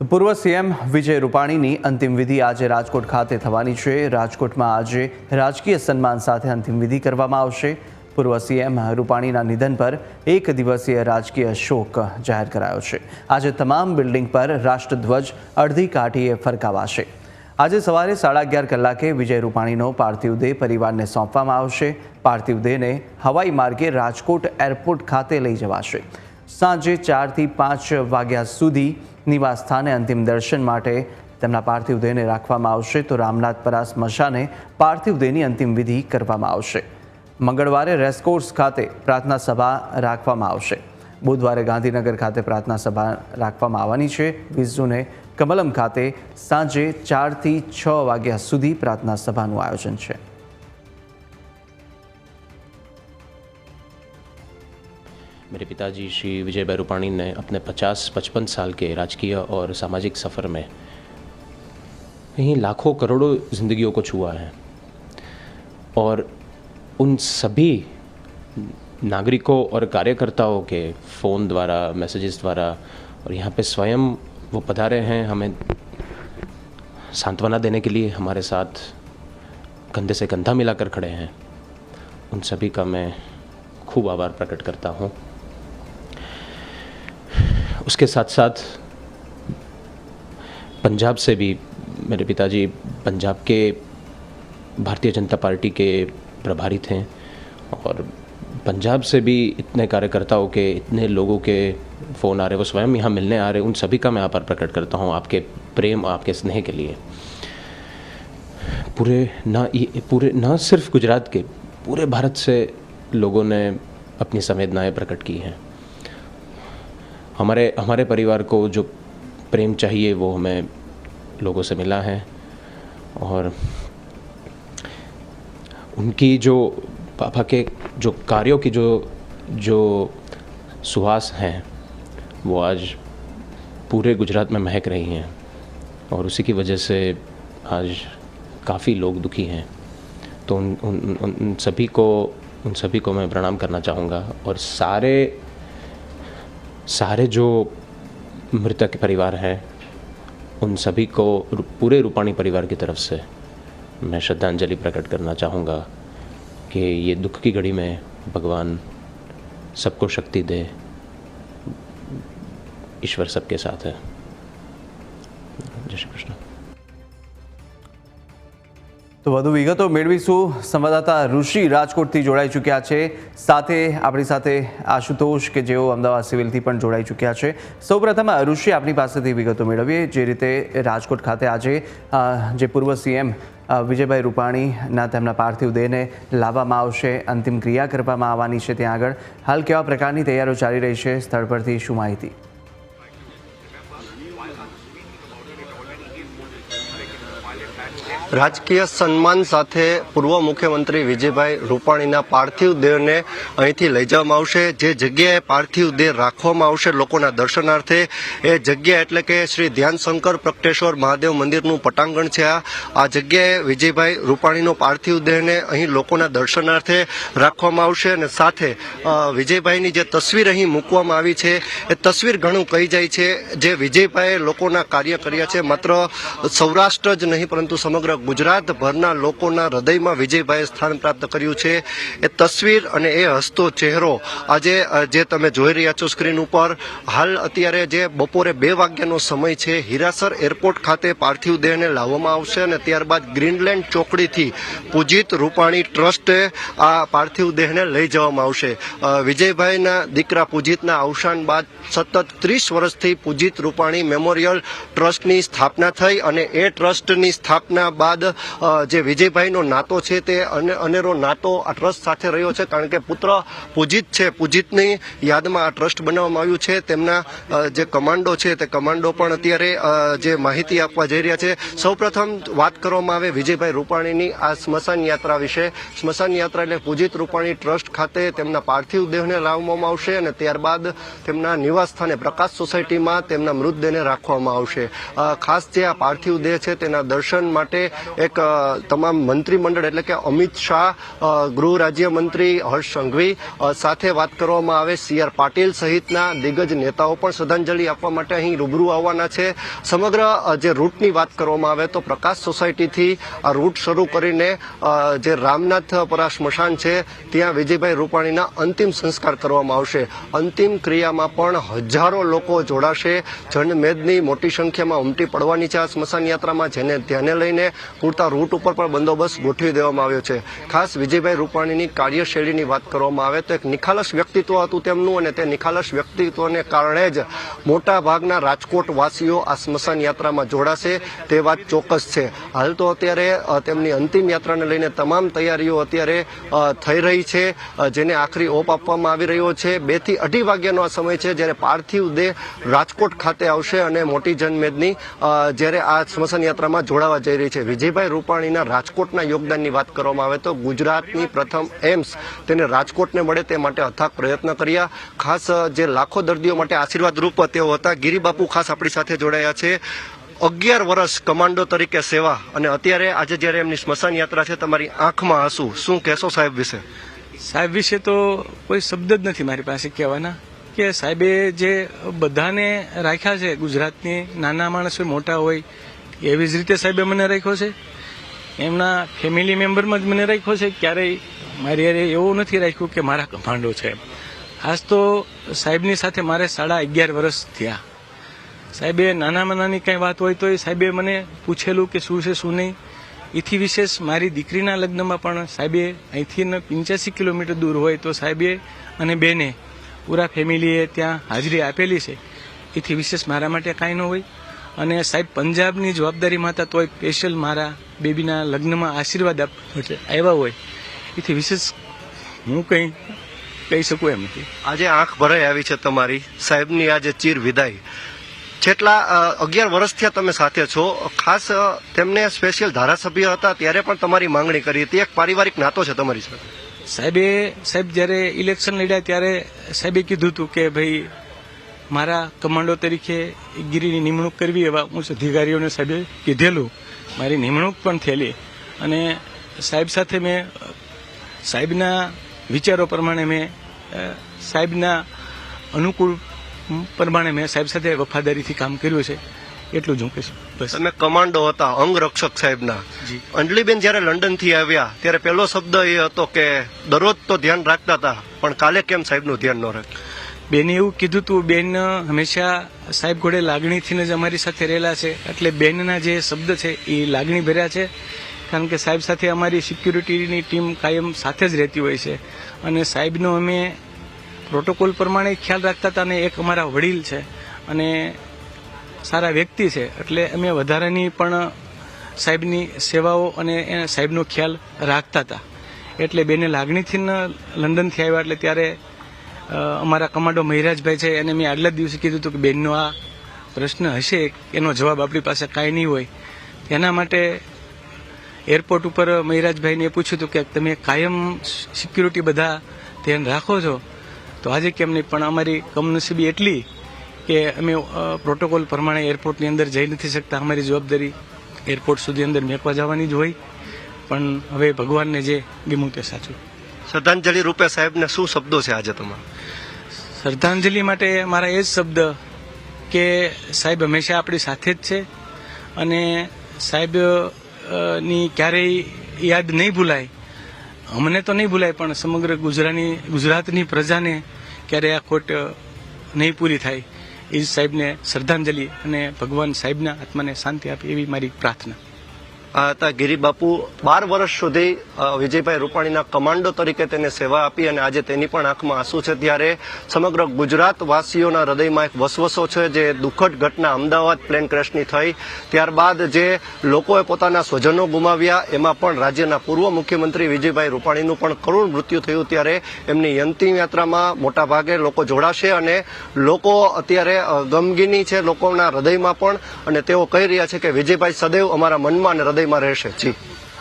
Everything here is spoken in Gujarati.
પૂર્વ સીએમ વિજય રૂપાણીની અંતિમ વિધિ આજે રાજકોટ ખાતે થવાની છે. રાજકોટમાં આજે રાજકીય સન્માન સાથે અંતિમ વિધિ કરવામાં આવશે. પૂર્વ સીએમ રૂપાણીના નિધન પર એક દિવસીય રાજકીય શોક જાહેર કરાયો છે. આજે તમામ બિલ્ડિંગ પર રાષ્ટ્રધ્વજ અડધી કાઠીએ ફરકાવાશે. આજે સવારે સાડા અગિયાર કલાકે વિજય રૂપાણીનો પાર્થિવ દેહ પરિવારને સોંપવામાં આવશે. પાર્થિવ દેહને હવાઈ માર્ગે રાજકોટ એરપોર્ટ ખાતે લઈ જવાશે. સાંજે ચારથી પાંચ વાગ્યા સુધી નિવાસ સ્થાને અંતિમ દર્શન માટે તેમના પાર્થિવ દેહને રાખવામાં આવશે તો રામનાથપરા સ્મશાને પાર્થિવ દેહની અંતિમ વિધિ કરવામાં આવશે. મંગળવારે રેસકોર્સ ખાતે પ્રાર્થના સભા રાખવામાં આવશે. બુધવારે ગાંધીનગર ખાતે પ્રાર્થના સભા રાખવામાં આવવાની છે. વીસ જૂને કમલમ ખાતે સાંજે ચારથી છ વાગ્યા સુધી પ્રાર્થના સભાનું આયોજન છે. मेरे पिताजी श्री विजय भाई रूपाणी ने अपने 50-55 साल के राजकीय और सामाजिक सफ़र में कहीं लाखों करोड़ों ज़िंदगियों को छुआ है। और उन सभी नागरिकों और कार्यकर्ताओं के फ़ोन द्वारा, मैसेजेस द्वारा और यहाँ पे स्वयं वो पधारे हैं हमें सांत्वना देने के लिए हमारे साथ कंधे से कंधा मिलाकर खड़े हैं। उन सभी का मैं खूब आभार प्रकट करता हूँ। उसके साथ साथ पंजाब से भी मेरे पिताजी पंजाब के भारतीय जनता पार्टी के प्रभारी थे और पंजाब से भी इतने कार्यकर्ताओं के, इतने लोगों के फ़ोन आ रहे, वो स्वयं यहाँ मिलने आ रहे, उन सभी का मैं आभार प्रकट करता हूँ आपके प्रेम, आपके स्नेह के लिए। पूरे ना ये, पूरे ना सिर्फ़ गुजरात के, पूरे भारत से लोगों ने अपनी संवेदनाएँ प्रकट की हैं। हमारे हमारे परिवार को जो प्रेम चाहिए वो हमें लोगों से मिला है। और उनकी जो पापा के जो कार्यों की जो जो सुहास हैं वो आज पूरे गुजरात में महक रही हैं। और उसी की वजह से आज काफ़ी लोग दुखी हैं। तो उन उन, उन, सभी को उन सभी को मैं प्रणाम करना चाहूँगा। और सारे सारे जो मृतक परिवार हैं, उन सभी को पूरे रूपाणी परिवार की तरफ़ से मैं श्रद्धांजलि प्रकट करना चाहूँगा कि ये दुख की घड़ी में भगवान सबको शक्ति दे। ईश्वर सबके साथ है। जय श्री कृष्ण। તો વધુ વિગતો મેળવીશું. સંવાદદાતા ઋષિ રાજકોટથી જોડાઈ ચૂક્યા છે. સાથે આપણી સાથે આશુતોષ કે જેઓ અમદાવાદ સિવિલથી પણ જોડાઈ ચૂક્યા છે. સૌપ્રથમ ઋષિ આપની પાસેથી વિગતો મેળવીએ. જે રીતે રાજકોટ ખાતે આજે જે પૂર્વ સીએમ વિજયભાઈ રૂપાણીના તેમના પાર્થિવ દેહને લાવવામાં આવશે, અંતિમ ક્રિયા કરવામાં આવવાની છે ત્યાં આગળ. હાલ કેવા પ્રકારની તૈયારીઓ ચાલી રહી છે? સ્થળ પરથી શું માહિતી? રાજકીય સન્માન સાથે પૂર્વ મુખ્યમંત્રી વિજયભાઈ રૂપાણીના પાર્થિવ દેહને અહીંથી લઈ જવામાં આવશે. જે જગ્યાએ પાર્થિવ દેહ રાખવામાં આવશે લોકોના દર્શનાર્થે, એ જગ્યા એટલે કે શ્રી ધ્યાનશંકર પ્રગટેશ્વર મહાદેવ મંદિરનું પટાંગણ છે આ. આ જગ્યાએ વિજયભાઈ રૂપાણીનો પાર્થિવ દેહને અહીં લોકોના દર્શનાર્થે રાખવામાં આવશે અને સાથે વિજયભાઈની જે તસવીર અહીં મૂકવામાં આવી છે, એ તસવીર ઘણું કહી જાય છે. જે વિજયભાઈએ લોકોના કાર્ય કર્યા છે, માત્ર સૌરાષ્ટ્ર જ નહીં, પરંતુ સમગ્ર ગુજરાતભરના લોકોના હૃદયમાં વિજયભાઈએ સ્થાન પ્રાપ્ત કર્યું છે. એ તસવીર અને એ હસતો ચહેરો આજે જે તમે જોઈ રહ્યા છો સ્ક્રીન ઉપર, હાલ અત્યારે જે બપોરે બે વાગ્યાનો સમય છે, હિરાસર એરપોર્ટ ખાતે પાર્થિવ દેહને લાવવામાં આવશે અને ત્યારબાદ ગ્રીનલેન્ડ ચોકડીથી પૂજિત રૂપાણી ટ્રસ્ટે આ પાર્થિવ દેહને લઈ જવામાં આવશે. વિજયભાઈના દીકરા પૂજિતના અવસાન બાદ સતત ત્રીસ વર્ષથી પૂજિત રૂપાણી મેમોરિયલ ટ્રસ્ટની સ્થાપના થઈ અને એ ટ્રસ્ટની સ્થાપના બાદ જે વિજયભાઈનો નાતો છે તે અને- અનેરો નાતો આ ટ્રસ્ટ સાથે રહ્યો છે, કારણ કે પુત્ર પૂજિત છે, પૂજિતની યાદમાં આ ટ્રસ્ટ બનાવવામાં આવ્યું છે. તેમના જે કમાન્ડો છે તે કમાન્ડો પણ અત્યારે જે માહિતી આપવા જઈ રહ્યા છે. સૌપ્રથમ વાત કરવામાં આવે વિજયભાઈ રૂપાણીની આ સ્મશાન યાત્રા વિશે. સ્મશાન યાત્રા એટલે પૂજિત રૂપાણી ટ્રસ્ટ ખાતે તેમના પાર્થિવ દેહને લાવવામાં આવશે અને ત્યારબાદ તેમના નિવાસ સ્થાને પ્રકાશ સોસાયટીમાં તેમના મૃતદેહને રાખવામાં આવશે. ખાસ જે આ પાર્થિવ દેહ છે તેના દર્શન માટે એક તમામ મંત્રીમંડળ એટલે કે અમિત શાહ ગૃહ રાજ્યમંત્રી હર્ષ સંઘવી સાથે વાત કરવામાં આવે. સી આર પાટીલ સહિતના દિગ્ગજ નેતાઓ પણ શ્રદ્ધાંજલિ આપવા માટે અહીં રૂબરૂ આવવાના છે. સમગ્ર જે રૂટની વાત કરવામાં આવે તો પ્રકાશ સોસાયટીથી આ રૂટ શરૂ કરીને જે જે રામનાથપરા સ્મશાન છે, ત્યાં વિજયભાઈ રૂપાણીના અંતિમ સંસ્કાર કરવામાં આવશે. અંતિમ ક્રિયામાં પણ હજારો લોકો જોડાશે. જનમેદની મોટી સંખ્યામાં ઉમટી પડવાની છે આ સ્મશાન યાત્રામાં, જેને ધ્યાને લઈને પૂરતા રૂટ ઉપર પણ બંદોબસ્ત ગોઠવી દેવામાં આવ્યો છે. ખાસ વિજયભાઈ રૂપાણીની કાર્યશૈલીની વાત કરવામાં આવે તો એક નિખાલસ વ્યક્તિત્વ હતું તેમનું અને તે નિખાલસ વ્યક્તિત્વને કારણે જ મોટા ભાગના રાજકોટ વાસીઓ આ સ્મશાન યાત્રામાં જોડાશે તે વાત ચોક્કસ છે. હાલ તો અત્યારે તેમની અંતિમ યાત્રાને લઈને તમામ તૈયારીઓ અત્યારે થઈ રહી છે. જેને આખરી ઓપ આપવામાં આવી રહ્યો છે. બેથી અઢી વાગ્યાનો આ સમય છે જ્યારે પાર્થિવ દેહ રાજકોટ ખાતે આવશે અને મોટી જનમેદની જ્યારે આ સ્મશાન યાત્રામાં જોડાવા જઈ રહી છે. વિજયભાઈ રૂપાણીના રાજકોટના યોગદાનની વાત કરવામાં આવે તો ગુજરાતની પ્રથમ એમ્સ તેને રાજકોટને મળે તે માટે અથાગ પ્રયત્ન કર્યા. ખાસ જે લાખો દર્દીઓ માટે આશીર્વાદ રૂપ તેઓ હતા. ગિરિબાપુ ખાસ આપણી સાથે જોડાયા છે. અગિયાર વર્ષ કમાન્ડો તરીકે સેવા અને અત્યારે આજે જ્યારે એમની સ્મશાન યાત્રા છે, તમારી આંખમાં આંસુ. શું કહેશો સાહેબ વિશે? સાહેબ વિશે તો કોઈ શબ્દ જ નથી મારી પાસે કહેવાના કે સાહેબે જે બધાને રાખ્યા છે ગુજરાતની, નાના માણસ હોય મોટા હોય એવી જ રીતે સાહેબે મને રાખ્યો છે. એમના ફેમિલી મેમ્બરમાં જ મને રાખ્યો છે. ક્યારેય મારી હારે એવું નથી રાખ્યું કે મારા કમાન્ડો છે. ખાસ તો સાહેબની સાથે મારે સાડા અગિયાર વર્ષ થયા. સાહેબે નાનામાં નાની કંઈ વાત હોય તો એ સાહેબે મને પૂછેલું કે શું છે, શું નહીં. એથી વિશેષ મારી દીકરીના લગ્નમાં પણ સાહેબે અહીંથી પંચ્યાસી કિલોમીટર દૂર હોય તો સાહેબે અને બેને પૂરા ફેમિલીએ ત્યાં હાજરી આપેલી છે. એથી વિશેષ મારા માટે કાંઈ ન હોય. અને સાહેબ પંજાબની જવાબદારીમાં હતા તોય સ્પેશિયલ મારા બેબીના લગ્નમાં આશીર્વાદ આપ આવ્યા હોય. એથી વિશેષ હું કંઈ કહી શકું એમ નથી. આજે આંખ ભરાઈ આવી છે તમારી. સાહેબની આજે ચીર વિદાય. જેટલા અગિયાર વર્ષથી તમે સાથે છો. ખાસ તેમને સ્પેશિયલ ધારાસભ્ય હતા ત્યારે પણ તમારી માંગણી કરી હતી. એક પારિવારિક નાતો છે તમારી સાથે. સાહેબે સાહેબ જ્યારે ઇલેક્શન લડ્યા ત્યારે સાહેબે કીધું હતું કે ભાઈ મારા કમાન્ડો તરીકે ગીરીની નિમણૂક કરવી એવા ઉચ્ચ અધિકારીઓને સાહેબે કીધેલું. મારી નિમણૂક પણ થયેલી. અને સાહેબ સાથે મેં સાહેબના વિચારો પ્રમાણે મેં સાહેબના અનુકૂળ પ્રમાણે મેં સાહેબ સાથે વફાદારીથી કામ કર્યું છે. એટલું જ હું કહીશ. બસ. તમે કમાન્ડો હતા અંગરક્ષક સાહેબના. જી. અંજલીબેન જ્યારે લંડનથી આવ્યા ત્યારે પહેલો શબ્દ એ હતો કે દરરોજ તો ધ્યાન રાખતા હતા પણ કાલે કેમ સાહેબનું ધ્યાન ન રાખ્યું? બેને એવું કીધું હતું બેન, હંમેશા સાહેબ ઘોડે લાગણીથી જ અમારી સાથે રહેલા છે. એટલે બેનના જે શબ્દ છે એ લાગણી ભર્યા છે. કારણ કે સાહેબ સાથે અમારી સિક્યુરિટીની ટીમ કાયમ સાથે જ રહેતી હોય છે. અને સાહેબનો અમે પ્રોટોકોલ પ્રમાણે ખ્યાલ રાખતા હતા અને એક અમારા વડીલ છે. અને સારા વ્યક્તિ છે. એટલે અમે વધારાની પણ સાહેબની સેવાઓ અને સાહેબનો ખ્યાલ રાખતા હતા. એટલે બેને લાગણીથી લંડનથી આવ્યા. એટલે ત્યારે અમારા કમાન્ડો મહિરાજભાઈ છે, એને મેં આગલા દિવસે કીધું હતું કે બેનનો આ પ્રશ્ન હશે, એનો જવાબ આપણી પાસે કાંઈ નહીં હોય. એના માટે એરપોર્ટ ઉપર મહિરાજભાઈને પૂછ્યું હતું કે તમે કાયમ સિક્યુરિટી બધા ધ્યાન રાખો છો? તો આજે કેમ નહીં? પણ અમારી કમનસીબી એટલી કે અમે પ્રોટોકોલ પ્રમાણે એરપોર્ટની અંદર જઈ નથી શકતા. અમારી જવાબદારી એરપોર્ટ સુધી અંદર મેકવા જવાની જ હોય. પણ હવે ભગવાનને જે ગમ્યું તે સાચું. શ્રદ્ધાંજલિ રૂપે સાહેબને શું શબ્દો છે આજે તમારા? શ્રદ્ધાંજલિ માટે મારા એ જ શબ્દ કે સાહેબ, હંમેશા આપણી સાથે જ છે અને સાહેબની ક્યારેય યાદ નહીં ભૂલાય. અમને તો નહીં ભૂલાય, પણ સમગ્ર ગુજરાતની ગુજરાતની પ્રજાને ક્યારેય આ ખોટ નહીં પૂરી થાય. એ જ સાહેબને શ્રદ્ધાંજલિ અને ભગવાન સાહેબના આત્માને શાંતિ આપે એવી મારી પ્રાર્થના. હતા ગિરિબાપુ બાર વર્ષ સુધી વિજયભાઈ રૂપાણીના કમાન્ડો તરીકે તેને સેવા આપી અને આજે તેની પણ આંખમાં આંસુ છે. ત્યારે સમગ્ર ગુજરાત વાસીઓના હૃદયમાં એક વસવસો છે જે દુઃખદ ઘટના અમદાવાદ પ્લેન ક્રેશની થઈ. ત્યારબાદ જે લોકોએ પોતાના સ્વજનો ગુમાવ્યા, એમાં પણ રાજ્યના પૂર્વ મુખ્યમંત્રી વિજયભાઈ રૂપાણીનું પણ કરુણ મૃત્યુ થયું. ત્યારે એમની અંતિમ યાત્રામાં મોટાભાગે લોકો જોડાશે અને લોકો અત્યારે ગમગીની છે લોકોના હૃદયમાં પણ. અને તેઓ કહી રહ્યા છે કે, વિજયભાઈ, સદૈવ અમારા મનમાં અને હૃદયમાં રહેશે જી